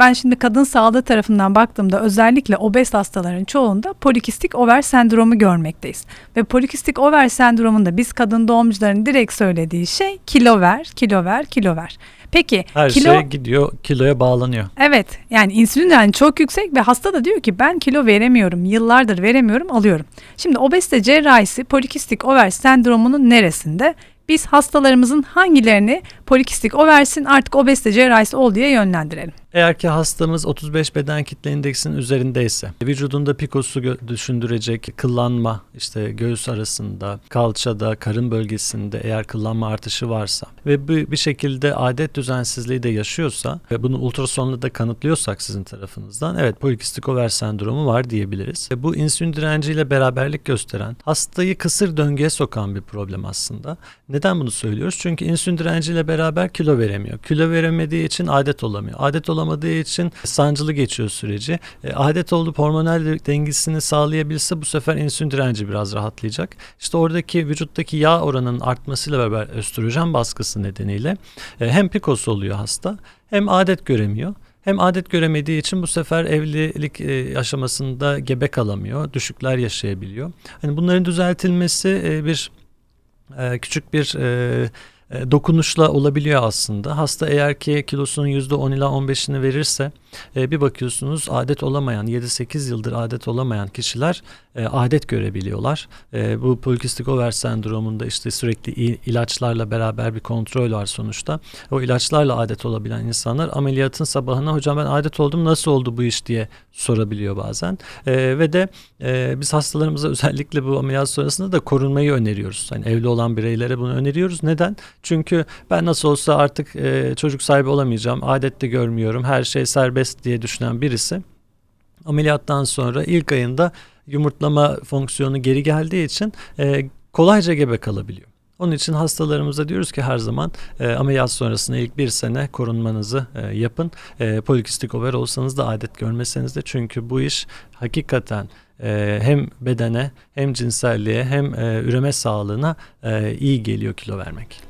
Ben şimdi kadın sağlığı tarafından baktığımda özellikle obez hastaların çoğunda polikistik over sendromu görmekteyiz. Ve polikistik over sendromunda biz kadın doğumcuların direkt söylediği şey kilo ver, kilo ver, kilo ver. Peki Her kilo şey gidiyor kiloya bağlanıyor. Evet yani insülin direnci çok yüksek ve hasta da diyor ki ben kilo veremiyorum yıllardır veremiyorum alıyorum. Şimdi obezite cerrahisi polikistik over sendromunun neresinde? Biz hastalarımızın hangilerini polikistik oversin artık obezite cerrahisi ol diye yönlendirelim. Eğer ki hastamız 35 beden kitle indeksinin üzerindeyse, vücudunda pikosu düşündürecek kıllanma, işte göğüs arasında, kalçada, karın bölgesinde eğer kıllanma artışı varsa ve bu bir şekilde adet düzensizliği de yaşıyorsa ve bunu ultrasonla da kanıtlıyorsak sizin tarafınızdan evet polikistik over sendromu var diyebiliriz. Ve bu insülin direnciyle beraberlik gösteren, hastayı kısır döngüye sokan bir problem aslında. Neden bunu söylüyoruz? Çünkü insülin direnciyle beraber kilo veremiyor. Kilo veremediği için adet olamıyor. Adet olamadığı için sancılı geçiyor süreci. E, adet olup hormonal dengesini sağlayabilse bu sefer insülin direnci biraz rahatlayacak. İşte oradaki vücuttaki yağ oranının artmasıyla beraber östrojen baskısı nedeniyle e, hem PCOS oluyor hasta hem adet göremiyor. Hem adet göremediği için bu sefer evlilik e, aşamasında gebe kalamıyor, düşükler yaşayabiliyor. Hani bunların düzeltilmesi bir küçük bir dokunuşla olabiliyor aslında. Hasta eğer ki kilosunun %10 ila 15'ini verirse e, bir bakıyorsunuz adet olamayan 7-8 yıldır adet olamayan kişiler e, adet görebiliyorlar. E, bu polikistik over sendromunda işte sürekli ilaçlarla beraber bir kontrol var sonuçta. O ilaçlarla adet olabilen insanlar ameliyatın sabahına hocam ben adet oldum nasıl oldu bu iş diye sorabiliyor bazen. E, ve de e, biz hastalarımıza özellikle bu ameliyat sonrasında da korunmayı öneriyoruz. Hani evli olan bireylere bunu öneriyoruz. Neden? Çünkü ben nasıl olsa artık e, çocuk sahibi olamayacağım, adet de görmüyorum, her şey serbest diye düşünen birisi ameliyattan sonra ilk ayında yumurtlama fonksiyonu geri geldiği için e, kolayca gebe kalabiliyor. Onun için hastalarımıza diyoruz ki her zaman e, ameliyat sonrasında ilk bir sene korunmanızı e, yapın. E, polikistik over olsanız da adet görmeseniz de çünkü bu iş hakikaten e, hem bedene hem cinselliğe hem e, üreme sağlığına e, iyi geliyor kilo vermek.